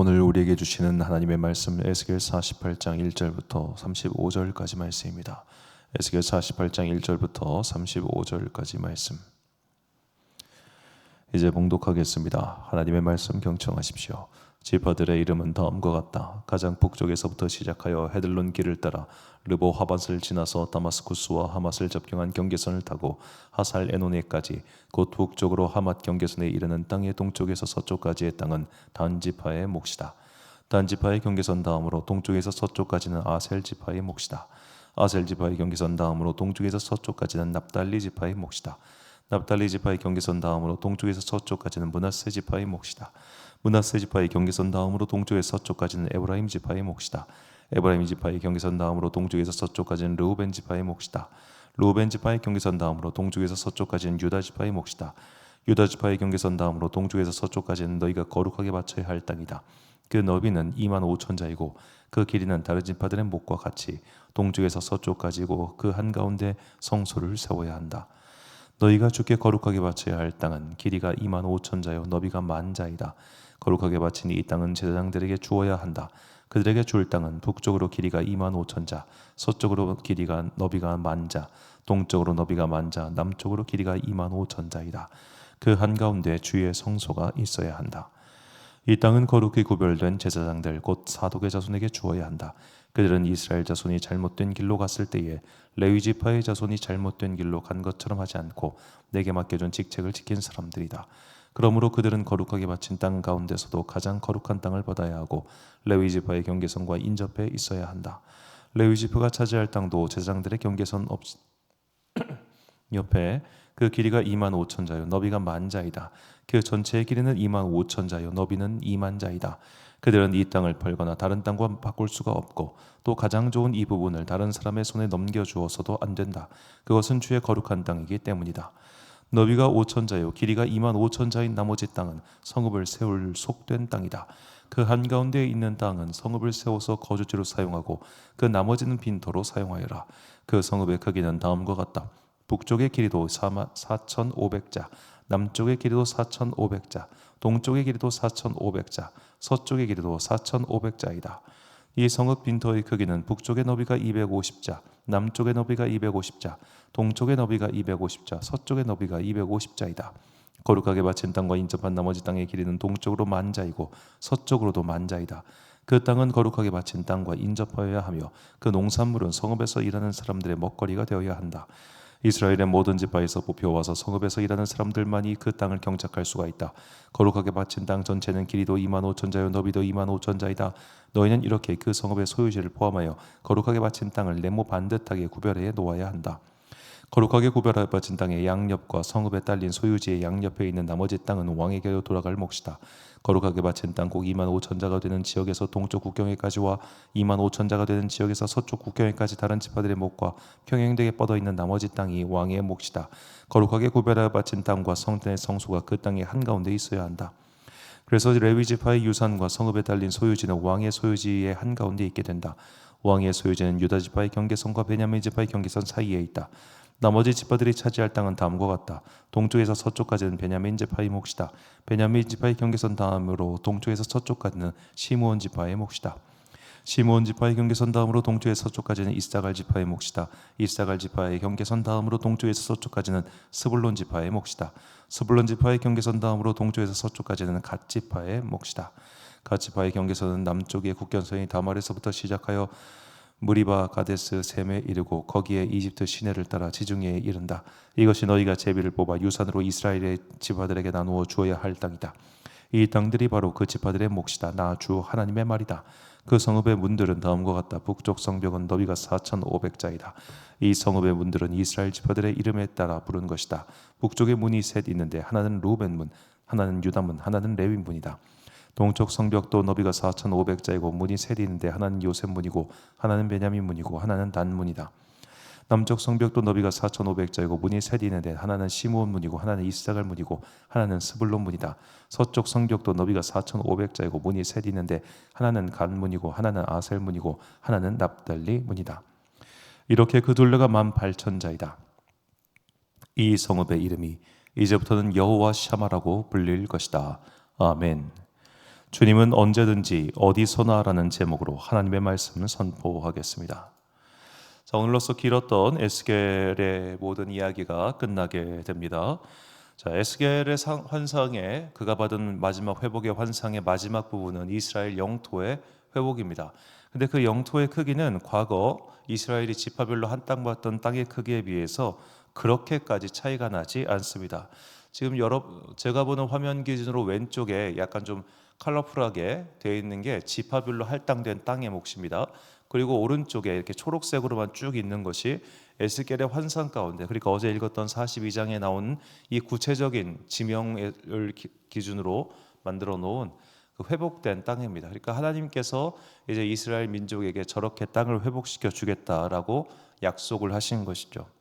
오늘 우리에게 주시는 하나님의 말씀 에스겔 48장 1절부터 35절까지 말씀입니다. 에스겔 48장 1절부터 35절까지 말씀. 이제 봉독하겠습니다. 하나님의 말씀 경청하십시오. 지파들의 이름은 다음과 같다. 가장 북쪽에서부터 시작하여 헤들론 길을 따라 르보 하밧을 지나서 다마스쿠스와 하맛을 접경한 경계선을 타고 하살 에노네까지 곧 북쪽으로 하맛 경계선에 이르는 땅의 동쪽에서 서쪽까지의 땅은 단지파의 몫이다. 단지파의 경계선 다음으로 동쪽에서 서쪽까지는 아셀 지파의 몫이다. 아셀 지파의 경계선 다음으로 동쪽에서 서쪽까지는 납달리 지파의 몫이다. 납달리 지파의 경계선 다음으로 동쪽에서 서쪽까지는 문하세 지파의 몫이다. 문하세 지파의 경계선 다음으로 동쪽에서 서쪽까지는 에브라임 지파의 몫이다. 에브라임 지파의 경계선 다음으로 동쪽에서 서쪽까지는 르우벤 지파의 몫이다. 르우벤 지파의 경계선 다음으로 동쪽에서 서쪽까지는 유다 지파의 몫이다. 유다 지파의 경계선 다음으로 동쪽에서 서쪽까지는 너희가 거룩하게 바쳐야 할 땅이다. 그 너비는 2만 5천 자이고 그 길이는 다른 지파들의 목과 같이 동쪽에서 서쪽까지고 그 한가운데 성소를 세워야 한다. 너희가 주께 거룩하게 바쳐야 할 땅은 길이가 2만 5천 자요 너비가 만 자이다. 거룩하게 바친 이 땅은 제사장들에게 주어야 한다. 그들에게 줄 땅은 북쪽으로 길이가 2만 5천 자, 서쪽으로 길이가 너비가 만 자, 동쪽으로 너비가 만 자, 남쪽으로 길이가 2만 5천 자이다. 그 한가운데 주의 성소가 있어야 한다. 이 땅은 거룩히 구별된 제사장들 곧 사독의 자손에게 주어야 한다. 그들은 이스라엘 자손이 잘못된 길로 갔을 때에 레위 지파의 자손이 잘못된 길로 간 것처럼 하지 않고 내게 맡겨준 직책을 지킨 사람들이다. 그러므로 그들은 거룩하게 바친 땅 가운데서도 가장 거룩한 땅을 받아야 하고 레위 지파의 경계선과 인접해 있어야 한다. 레위 지파가 차지할 땅도 제사장들의 경계선 없 옆에 그 길이가 2만 5천 자요 너비가 만 자이다. 그 전체의 길이는 2만 5천 자요 너비는 2만 자이다. 그들은 이 땅을 팔거나 다른 땅과 바꿀 수가 없고 또 가장 좋은 이 부분을 다른 사람의 손에 넘겨 주어서도 안 된다. 그것은 주의 거룩한 땅이기 때문이다. 너비가 5천 자요 길이가 2만 5천 자인 나머지 땅은 성읍을 세울 속된 땅이다. 그 한가운데에 있는 땅은 성읍을 세워서 거주지로 사용하고 그 나머지는 빈터로 사용하여라. 그 성읍의 크기는 다음과 같다. 북쪽의 길이도 4,500자, 남쪽의 길이도 4,500자, 동쪽의 길이도 4,500자, 서쪽의 길이도 4,500자이다. 이 성읍 빈터의 크기는 북쪽의 너비가 250자, 남쪽의 너비가 250자, 동쪽의 너비가 250자, 서쪽의 너비가 250자이다. 거룩하게 바친 땅과 인접한 나머지 땅의 길이는 동쪽으로 만자이고 서쪽으로도 만자이다. 그 땅은 거룩하게 바친 땅과 인접하여야 하며 그 농산물은 성읍에서 일하는 사람들의 먹거리가 되어야 한다. 이스라엘의 모든 지파에서 뽑혀와서 성읍에서 일하는 사람들만이 그 땅을 경작할 수가 있다. 거룩하게 바친 땅 전체는 길이도 2만 5천 자요 너비도 2만 5천 자이다. 너희는 이렇게 그 성읍의 소유지를 포함하여 거룩하게 바친 땅을 네모 반듯하게 구별해 놓아야 한다. 거룩하게 구별하여 바친 땅의 양옆과 성읍에 딸린 소유지의 양옆에 있는 나머지 땅은 왕에게로 돌아갈 몫이다. 거룩하게 바친 땅 꼭 2만 5천 자가 되는 지역에서 동쪽 국경에까지와 2만 5천 자가 되는 지역에서 서쪽 국경에까지 다른 지파들의 목과 평행되게 뻗어 있는 나머지 땅이 왕의 몫이다. 거룩하게 구별하여 바친 땅과 성전의 성소가 그 땅의 한가운데 있어야 한다. 그래서 레위 지파의 유산과 성읍에 달린 소유지는 왕의 소유지의 한가운데 있게 된다. 왕의 소유지는 유다 지파의 경계선과 베냐민 지파의 경계선 사이에 있다. 나머지 지파들이 차지할 땅은 다음과 같다. 동쪽에서 서쪽까지는 베냐민 지파의 몫이다. 베냐민 지파의 경계선 다음으로 동쪽에서 서쪽까지는 시므온 지파의 몫이다. 시므온 지파의 경계선 다음으로 동쪽에서 서쪽까지는 이스라갈 지파의 몫이다. 이스라갈 지파의 경계선 다음으로 동쪽에서 서쪽까지는 스불론 지파의 몫이다. 스불론 지파의 경계선 다음으로 동쪽에서 서쪽까지는 갓 지파의 몫이다. 갓 지파의 경계선은 남쪽의 국경선이 다말에서부터 시작하여 무리바 가데스 셈에 이르고 거기에 이집트 시내를 따라 지중해에 이른다. 이것이 너희가 제비를 뽑아 유산으로 이스라엘의 지파들에게 나누어 주어야 할 땅이다. 이 땅들이 바로 그 지파들의 몫이다. 나 주 하나님의 말이다. 그 성읍의 문들은 다음과 같다. 북쪽 성벽은 너비가 4,500자이다. 이 성읍의 문들은 이스라엘 지파들의 이름에 따라 부른 것이다. 북쪽에 문이 셋 있는데 하나는 루벤 문, 하나는 유다 문, 하나는 레위 문이다. 동쪽 성벽도 너비가 4,500자이고 문이 셋 있는데 하나는 요셉 문이고 하나는 베냐민 문이고 하나는 단 문이다. 남쪽 성벽도 너비가 4,500자이고 문이 셋 있는데 하나는 시므온 문이고 하나는 이스라엘 문이고 하나는 스불론 문이다. 서쪽 성벽도 너비가 4,500자이고 문이 셋 있는데 하나는 간 문이고 하나는 아셀 문이고 하나는 납달리 문이다. 이렇게 그 둘레가 만 8천자이다. 이 성읍의 이름이 이제부터는 여호와 샤마라고 불릴 것이다. 아멘. 주님은 언제든지 어디서나라는 제목으로 하나님의 말씀을 선포하겠습니다. 자, 오늘로서 길었던 에스겔의 모든 이야기가 끝나게 됩니다. 자, 에스겔의 상, 환상에 그가 받은 마지막 회복의 환상의 마지막 부분은 이스라엘 영토의 회복입니다. 근데 그 영토의 크기는 과거 이스라엘이 지파별로 한 땅 받던 땅의 크기에 비해서 그렇게까지 차이가 나지 않습니다. 지금 여러 제가 보는 화면 기준으로 왼쪽에 약간 좀 컬러풀하게 되어 있는 게 지파별로 할당된 땅의 몫입니다. 그리고 오른쪽에 이렇게 초록색으로만 쭉 있는 것이 에스겔의 환상 가운데 그러니까 어제 읽었던 42장에 나온 이 구체적인 지명을 기준으로 만들어 놓은 그 회복된 땅입니다. 그러니까 하나님께서 이제 이스라엘 민족에게 저렇게 땅을 회복시켜 주겠다라고 약속을 하신 것이죠.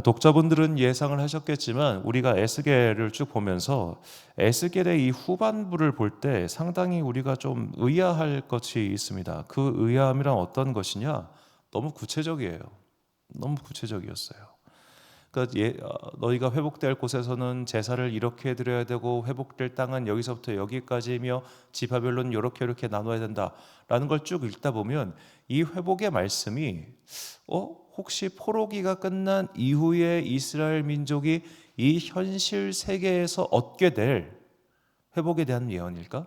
독자분들은 예상을 하셨겠지만 우리가 에스겔을 쭉 보면서 에스겔의 이 후반부를 볼 때 상당히 우리가 좀 의아할 것이 있습니다. 그 의아함이란 어떤 것이냐? 너무 구체적이에요. 너무 구체적이었어요. 그러니까 예, 어, 너희가 회복될 곳에서는 제사를 이렇게 드려야 되고 회복될 땅은 여기서부터 여기까지며 지파별로는 이렇게 이렇게 나눠야 된다라는 걸 쭉 읽다 보면 이 회복의 말씀이 어 혹시 포로기가 끝난 이후에 이스라엘 민족이 이 현실 세계에서 얻게 될 회복에 대한 예언일까?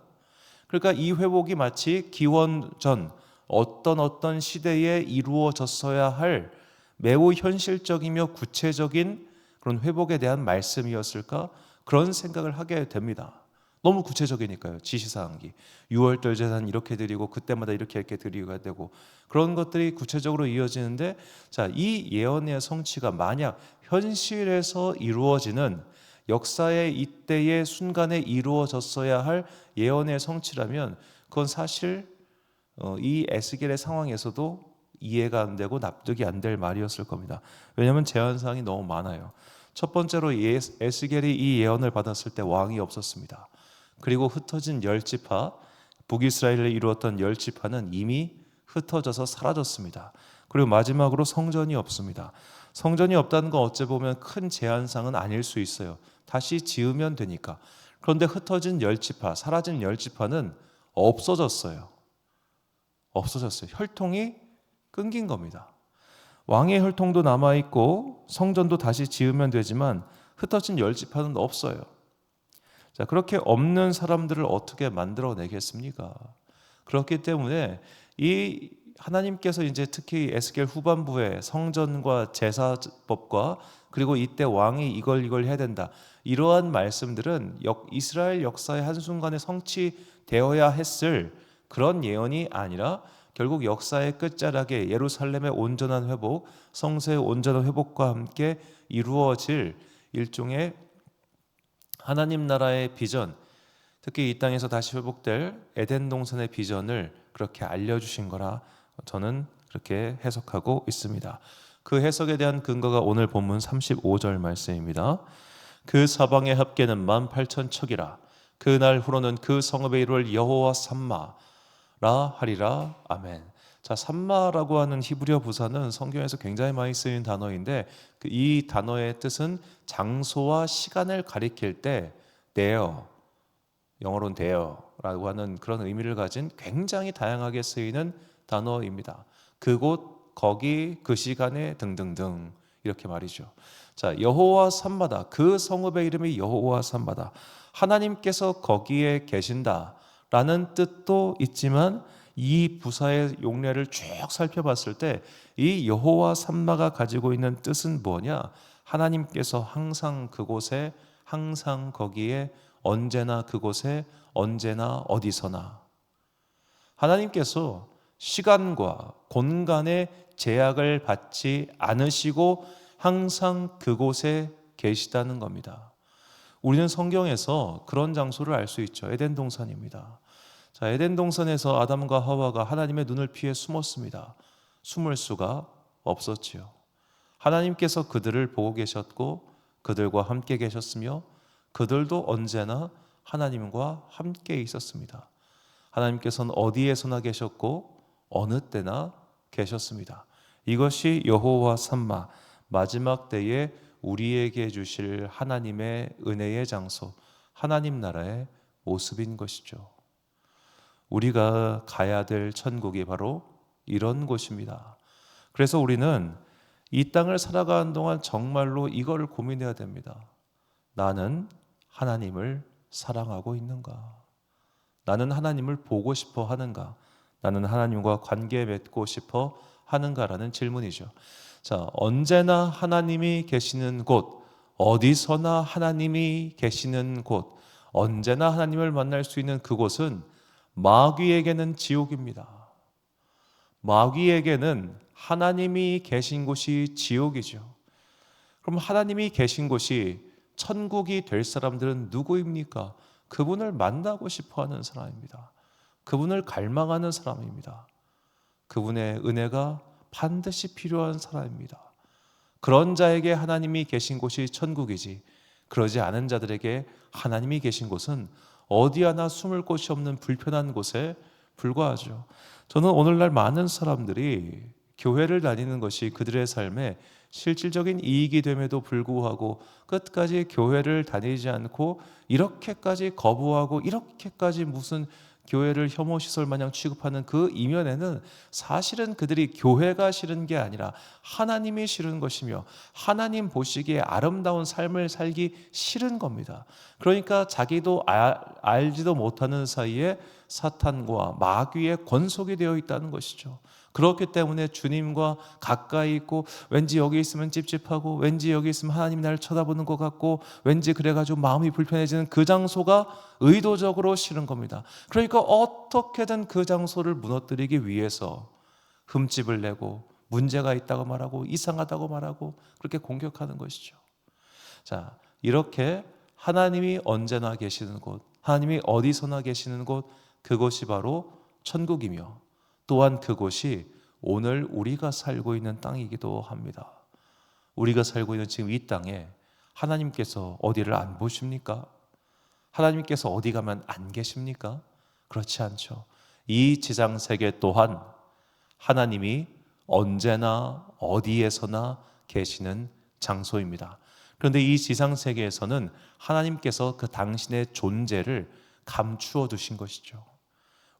그러니까 이 회복이 마치 기원 전 어떤 어떤 시대에 이루어졌어야 할 매우 현실적이며 구체적인 그런 회복에 대한 말씀이었을까? 그런 생각을 하게 됩니다. 너무 구체적이니까요. 지시사항이 6월절 제단 이렇게 드리고 그때마다 이렇게 이렇게 드리가 되고 그런 것들이 구체적으로 이어지는데 자, 이 예언의 성취가 만약 현실에서 이루어지는 역사의 이때의 순간에 이루어졌어야 할 예언의 성취라면 그건 사실 어, 이 에스겔의 상황에서도 이해가 안 되고 납득이 안 될 말이었을 겁니다. 왜냐하면 제한 사항이 너무 많아요. 첫 번째로 에스겔이 이 예언을 받았을 때 왕이 없었습니다. 그리고 흩어진 열 지파 북이스라엘을 이루었던 열 지파는 이미 흩어져서 사라졌습니다. 그리고 마지막으로 성전이 없습니다. 성전이 없다는 건 어째 보면 큰 제한상은 아닐 수 있어요. 다시 지으면 되니까. 그런데 흩어진 열 지파, 사라진 열 지파는 없어졌어요. 없어졌어요. 혈통이 끊긴 겁니다. 왕의 혈통도 남아 있고 성전도 다시 지으면 되지만 흩어진 열 지파는 없어요. 자, 그렇게 없는 사람들을 어떻게 만들어내겠습니까? 그렇기 때문에 이 하나님께서 이제 특히 에스겔 후반부에 성전과 제사법과 그리고 이때 왕이 이걸 이걸 해야 된다. 이러한 말씀들은 역, 이스라엘 역사의 한순간에 성취되어야 했을 그런 예언이 아니라 결국 역사의 끝자락에 예루살렘의 온전한 회복, 성세의 온전한 회복과 함께 이루어질 일종의 하나님 나라의 비전, 특히 이 땅에서 다시 회복될 에덴 동산의 비전을 그렇게 알려주신 거라 저는 그렇게 해석하고 있습니다. 그 해석에 대한 근거가 오늘 본문 35절 말씀입니다. 그 사방의 합계는 만 팔천 척이라 그날 후로는 그 성읍의 이루를 여호와 삼마라 하리라 아멘. 자 삼마라고 하는 히브리어 부사는 성경에서 굉장히 많이 쓰인 단어인데 그이 단어의 뜻은 장소와 시간을 가리킬 때 데어 영어로는 데어라고 하는 그런 의미를 가진 굉장히 다양하게 쓰이는 단어입니다. 그곳 거기 그 시간에 등등등 이렇게 말이죠. 자, 여호와 산마다 그 성읍의 이름이 여호와 산마다 하나님께서 거기에 계신다라는 뜻도 있지만 이 부사의 용례를 쭉 살펴봤을 때 이 여호와 산마가 가지고 있는 뜻은 뭐냐? 하나님께서 항상 그곳에 항상 거기에 언제나 그곳에 언제나 어디서나 하나님께서 시간과 공간의 제약을 받지 않으시고 항상 그곳에 계시다는 겁니다. 우리는 성경에서 그런 장소를 알 수 있죠. 에덴 동산입니다. 자, 에덴 동산에서 아담과 하와가 하나님의 눈을 피해 숨었습니다. 숨을 수가 없었지요. 하나님께서 그들을 보고 계셨고 그들과 함께 계셨으며 그들도 언제나 하나님과 함께 있었습니다. 하나님께서는 어디에서나 계셨고 어느 때나 계셨습니다. 이것이 여호와 삼마 마지막 때에 우리에게 주실 하나님의 은혜의 장소, 하나님 나라의 모습인 것이죠. 우리가 가야 될 천국이 바로 이런 곳입니다. 그래서 우리는 이 땅을 살아가는 동안 정말로 이걸 고민해야 됩니다. 나는 하나님을 사랑하고 있는가? 나는 하나님을 보고 싶어 하는가? 나는 하나님과 관계 맺고 싶어 하는가라는 질문이죠. 자, 언제나 하나님이 계시는 곳, 어디서나 하나님이 계시는 곳, 언제나 하나님을 만날 수 있는 그곳은 마귀에게는 지옥입니다. 마귀에게는 하나님이 계신 곳이 지옥이죠. 그럼 하나님이 계신 곳이 천국이 될 사람들은 누구입니까? 그분을 만나고 싶어 하는 사람입니다. 그분을 갈망하는 사람입니다. 그분의 은혜가 반드시 필요한 사람입니다. 그런 자에게 하나님이 계신 곳이 천국이지, 그러지 않은 자들에게 하나님이 계신 곳은 어디 하나 숨을 곳이 없는 불편한 곳에 불과하죠. 저는 오늘날 많은 사람들이 교회를 다니는 것이 그들의 삶에 실질적인 이익이 됨에도 불구하고 끝까지 교회를 다니지 않고 이렇게까지 거부하고 이렇게까지 무슨 교회를 혐오 시설 마냥 취급하는 그 이면에는 사실은 그들이 교회가 싫은 게 아니라 하나님이 싫은 것이며 하나님 보시기에 아름다운 삶을 살기 싫은 겁니다. 그러니까 자기도 알, 알지도 못하는 사이에 사탄과 마귀의 권속이 되어 있다는 것이죠. 그렇기 때문에 주님과 가까이 있고 왠지 여기 있으면 찝찝하고 왠지 여기 있으면 하나님 나를 쳐다보는 것 같고 왠지 그래가지고 마음이 불편해지는 그 장소가 의도적으로 싫은 겁니다. 그러니까 어떻게든 그 장소를 무너뜨리기 위해서 흠집을 내고 문제가 있다고 말하고 이상하다고 말하고 그렇게 공격하는 것이죠. 자, 이렇게 하나님이 언제나 계시는 곳, 하나님이 어디서나 계시는 곳, 그것이 바로 천국이며 또한 그곳이 오늘 우리가 살고 있는 땅이기도 합니다. 우리가 살고 있는 지금 이 땅에 하나님께서 어디를 안 보십니까? 하나님께서 어디 가면 안 계십니까? 그렇지 않죠. 이 지상 세계 또한 하나님이 언제나 어디에서나 계시는 장소입니다. 그런데 이 지상 세계에서는 하나님께서 그 당신의 존재를 감추어 두신 것이죠.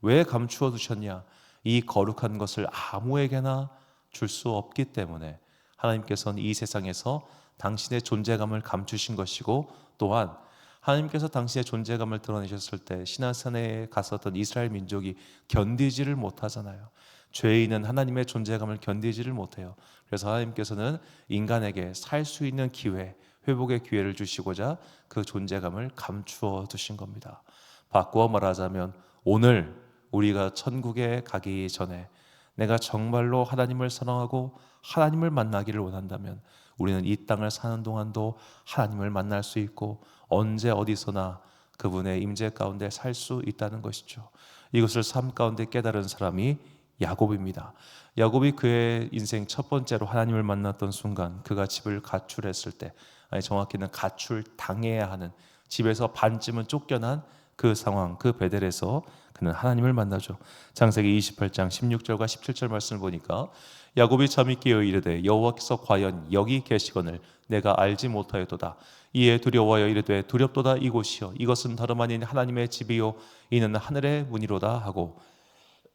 왜 감추어 두셨냐? 이 거룩한 것을 아무에게나 줄 수 없기 때문에 하나님께서는 이 세상에서 당신의 존재감을 감추신 것이고 또한 하나님께서 당신의 존재감을 드러내셨을 때 시나산에 갔었던 이스라엘 민족이 견디지를 못하잖아요. 죄인은 하나님의 존재감을 견디지를 못해요. 그래서 하나님께서는 인간에게 살 수 있는 기회, 회복의 기회를 주시고자 그 존재감을 감추어 두신 겁니다. 바꾸어 말하자면 오늘 우리가 천국에 가기 전에 내가 정말로 하나님을 사랑하고 하나님을 만나기를 원한다면 우리는 이 땅을 사는 동안도 하나님을 만날 수 있고 언제 어디서나 그분의 임재 가운데 살 수 있다는 것이죠. 이것을 삶 가운데 깨달은 사람이 야곱입니다. 야곱이 그의 인생 첫 번째로 하나님을 만났던 순간 그가 집을 가출했을 때 아니 정확히는 가출 당해야 하는 집에서 반쯤은 쫓겨난 그 상황, 그 베델에서 그는 하나님을 만나죠. 장세기 28장 16절과 17절 말씀을 보니까 야곱이 잠이 깨어 이르되 여호와께서 과연 여기 계시거늘 내가 알지 못하였도다. 이에 두려워하여 이르되 두렵도다 이곳이여 이것은 다름 아닌 하나님의 집이요 이는 하늘의 문이로다 하고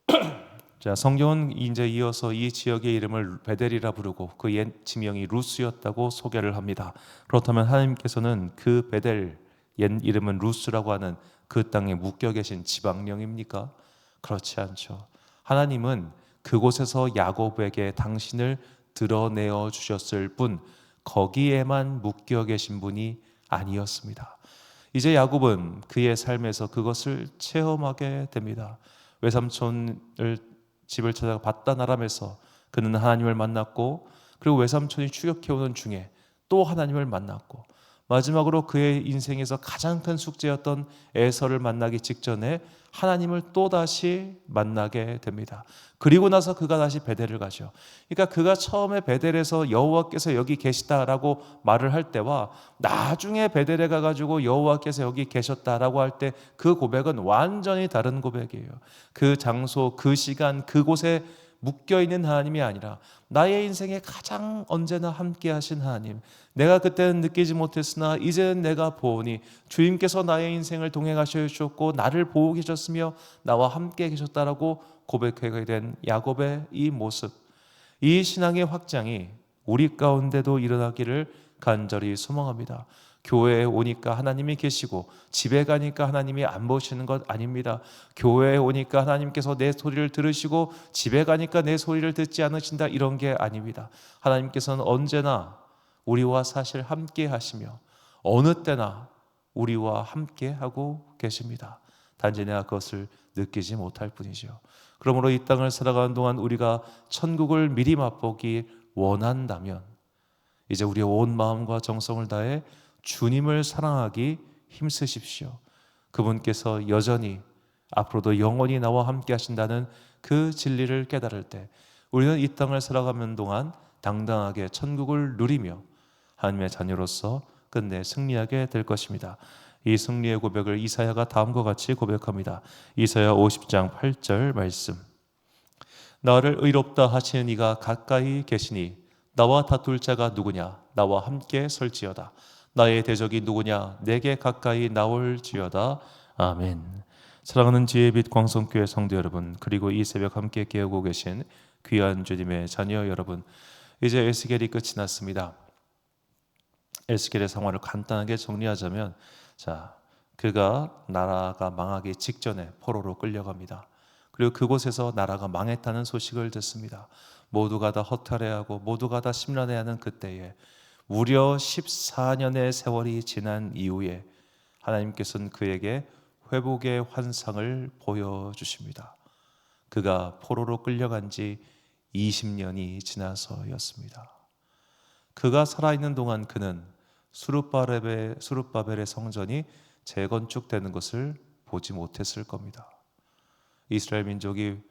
자 성경은 이제 이어서 이 지역의 이름을 베델이라 부르고 그 옛 지명이 루스였다고 소개를 합니다. 그렇다면 하나님께서는 그 베델 옛 이름은 루스라고 하는 그 땅에 묶여 계신 지방령입니까? 그렇지 않죠. 하나님은 그곳에서 야곱에게 당신을 드러내어 주셨을 뿐 거기에만 묶여 계신 분이 아니었습니다. 이제 야곱은 그의 삶에서 그것을 체험하게 됩니다. 외삼촌을 집을 찾아 바다 나람에서 그는 하나님을 만났고 그리고 외삼촌이 추격해 오는 중에 또 하나님을 만났고 마지막으로 그의 인생에서 가장 큰 숙제였던 에서를 만나기 직전에 하나님을 또 다시 만나게 됩니다. 그리고 나서 그가 다시 베델을 가죠. 그러니까 그가 처음에 베델에서 여호와께서 여기 계시다라고 말을 할 때와 나중에 베델에 가 가지고 여호와께서 여기 계셨다라고 할 때 그 고백은 완전히 다른 고백이에요. 그 장소, 그 시간, 그곳에 묶여 있는 하나님이 아니라 나의 인생에 가장 언제나 함께 하신 하나님. 내가 그때는 느끼지 못했으나 이제는 내가 보니 주님께서 나의 인생을 동행하셔 주셨고 나를 보고 계셨으며 나와 함께 계셨다라고 고백하게 된 야곱의 이 모습. 이 신앙의 확장이 우리 가운데도 일어나기를 간절히 소망합니다. 교회에 오니까 하나님이 계시고 집에 가니까 하나님이 안 보시는 것 아닙니다. 교회에 오니까 하나님께서 내 소리를 들으시고 집에 가니까 내 소리를 듣지 않으신다 이런 게 아닙니다. 하나님께서는 언제나 우리와 사실 함께 하시며 어느 때나 우리와 함께 하고 계십니다. 단지 내가 그것을 느끼지 못할 뿐이죠. 그러므로 이 땅을 살아가는 동안 우리가 천국을 미리 맛보기 원한다면 이제 우리의 온 마음과 정성을 다해 주님을 사랑하기 힘쓰십시오. 그분께서 여전히 앞으로도 영원히 나와 함께 하신다는 그 진리를 깨달을 때 우리는 이 땅을 살아가는 동안 당당하게 천국을 누리며 하나님의 자녀로서 끝내 승리하게 될 것입니다. 이 승리의 고백을 이사야가 다음과 같이 고백합니다. 이사야 50장 8절 말씀. 나를 의롭다 하시는 이가 가까이 계시니 나와 다툴 자가 누구냐 나와 함께 설지어다. 나의 대적이 누구냐 내게 가까이 나올지어다 아멘. 사랑하는 지혜의 빛 광성교회 성도 여러분 그리고 이 새벽 함께 깨우고 계신 귀한 주님의 자녀 여러분 이제 에스겔이 끝이 났습니다. 에스겔의 상황을 간단하게 정리하자면 자 그가 나라가 망하기 직전에 포로로 끌려갑니다. 그리고 그곳에서 나라가 망했다는 소식을 듣습니다. 모두가 다 허탈해하고 모두가 다 심란해하는 그때에 무려 14년의 세월이 지난 이후에 하나님께서는 그에게 회복의 환상을 보여주십니다. 그가 포로로 끌려간 지 20년이 지나서였습니다. 그가 살아있는 동안 그는 수르바벨의, 수르바벨의 성전이 재건축되는 것을 보지 못했을 겁니다. 이스라엘 민족이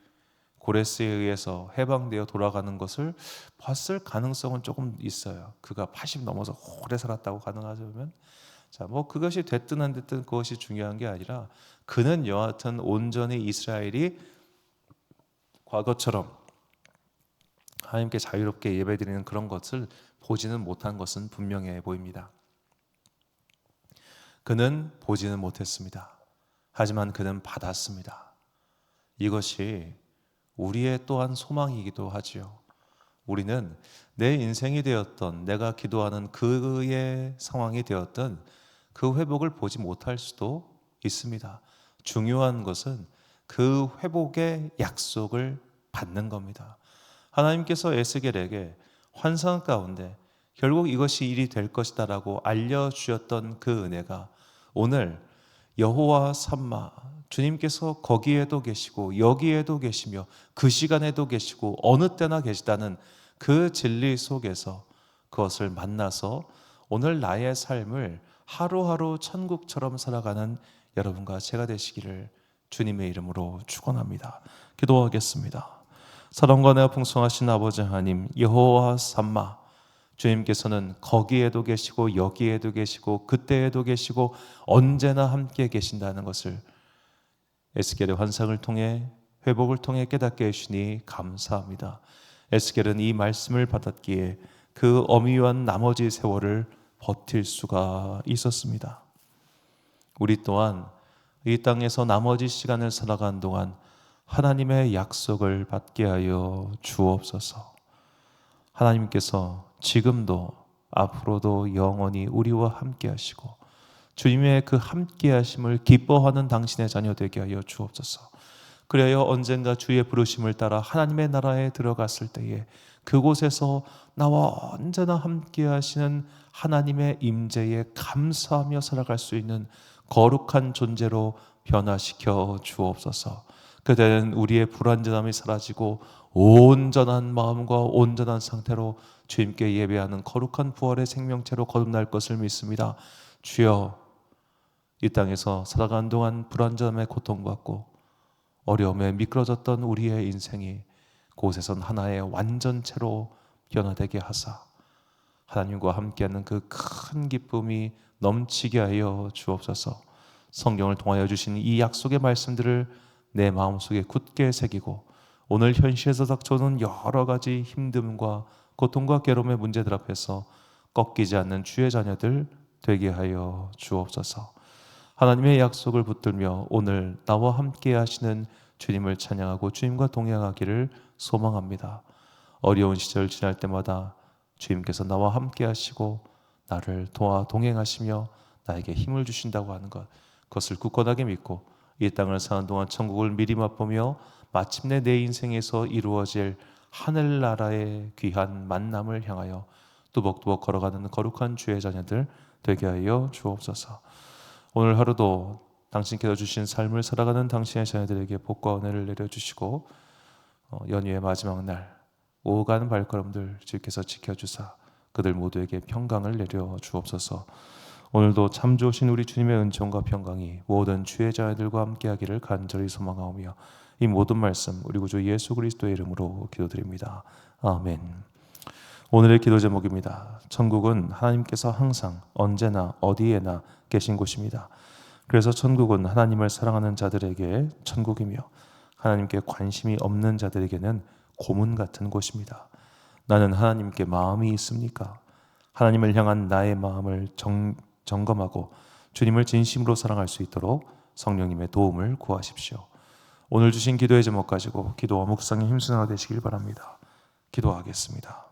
고레스에 의해서 해방되어 돌아가는 것을 봤을 가능성은 조금 있어요. 그가 80 넘어서 오래 살았다고 가능하자면 자, 뭐 그것이 됐든 안 됐든 그것이 중요한 게 아니라 그는 여하튼 온전히 이스라엘이 과거처럼 하나님께 자유롭게 예배드리는 그런 것을 보지는 못한 것은 분명해 보입니다. 그는 보지는 못했습니다. 하지만 그는 받았습니다. 이것이 우리의 또한 소망이기도 하지요. 우리는 내 인생이 되었던 내가 기도하는 그의 상황이 되었던 그 회복을 보지 못할 수도 있습니다. 중요한 것은 그 회복의 약속을 받는 겁니다. 하나님께서 에스겔에게 환상 가운데 결국 이것이 일이 될 것이다라고 알려 주셨던 그 은혜가 오늘 여호와 삼마 주님께서 거기에도 계시고 여기에도 계시며 그 시간에도 계시고 어느 때나 계시다는 그 진리 속에서 그것을 만나서 오늘 나의 삶을 하루하루 천국처럼 살아가는 여러분과 제가 되시기를 주님의 이름으로 축원합니다. 기도하겠습니다. 사랑과 내가 풍성하신 아버지 하나님 여호와 삼마 주님께서는 거기에도 계시고 여기에도 계시고 그때에도 계시고 언제나 함께 계신다는 것을 에스겔의 환상을 통해 회복을 통해 깨닫게 해주시니 감사합니다. 에스겔은 이 말씀을 받았기에 그 어미한 나머지 세월을 버틸 수가 있었습니다. 우리 또한 이 땅에서 나머지 시간을 살아간 동안 하나님의 약속을 받게 하여 주옵소서. 하나님께서 지금도 앞으로도 영원히 우리와 함께 하시고 주님의 그 함께 하심을 기뻐하는 당신의 자녀 되게 하여 주옵소서. 그래야 언젠가 주의 부르심을 따라 하나님의 나라에 들어갔을 때에 그곳에서 나와 언제나 함께 하시는 하나님의 임재에 감사하며 살아갈 수 있는 거룩한 존재로 변화시켜 주옵소서. 그때는 우리의 불완전함이 사라지고 온전한 마음과 온전한 상태로 주님께 예배하는 거룩한 부활의 생명체로 거듭날 것을 믿습니다. 주여 이 땅에서 살아가는 동안 불완전함에 고통받고 어려움에 미끄러졌던 우리의 인생이 그곳에선 하나의 완전체로 변화되게 하사 하나님과 함께하는 그 큰 기쁨이 넘치게 하여 주옵소서. 성경을 통하여 주신 이 약속의 말씀들을 내 마음속에 굳게 새기고 오늘 현실에서 닥쳐오는 여러 가지 힘듦과 고통과 괴로움의 문제들 앞에서 꺾이지 않는 주의 자녀들 되게 하여 주옵소서. 하나님의 약속을 붙들며 오늘 나와 함께 하시는 주님을 찬양하고 주님과 동행하기를 소망합니다. 어려운 시절 지날 때마다 주님께서 나와 함께 하시고 나를 도와 동행하시며 나에게 힘을 주신다고 하는 것 그것을 굳건하게 믿고 이 땅을 사는 동안 천국을 미리 맛보며 마침내 내 인생에서 이루어질 하늘나라의 귀한 만남을 향하여 뚜벅뚜벅 걸어가는 거룩한 주의 자녀들 되게 하여 주옵소서. 오늘 하루도 당신께서 주신 삶을 살아가는 당신의 자녀들에게 복과 은혜를 내려주시고 어, 연휴의 마지막 날 오가는 발걸음들 주께서 지켜주사 그들 모두에게 평강을 내려 주옵소서. 오늘도 참 좋으신 우리 주님의 은총과 평강이 모든 주의 자녀들과 함께하기를 간절히 소망하오며 이 모든 말씀 우리 구주 예수 그리스도의 이름으로 기도드립니다. 아멘. 오늘의 기도 제목입니다. 천국은 하나님께서 항상 언제나 어디에나 계신 곳입니다. 그래서 천국은 하나님을 사랑하는 자들에게 천국이며 하나님께 관심이 없는 자들에게는 고문 같은 곳입니다. 나는 하나님께 마음이 있습니까? 하나님을 향한 나의 마음을 정, 점검하고 주님을 진심으로 사랑할 수 있도록 성령님의 도움을 구하십시오. 오늘 주신 기도의 제목 가지고 기도와 묵상의 힘쓰나 되시길 바랍니다. 기도하겠습니다.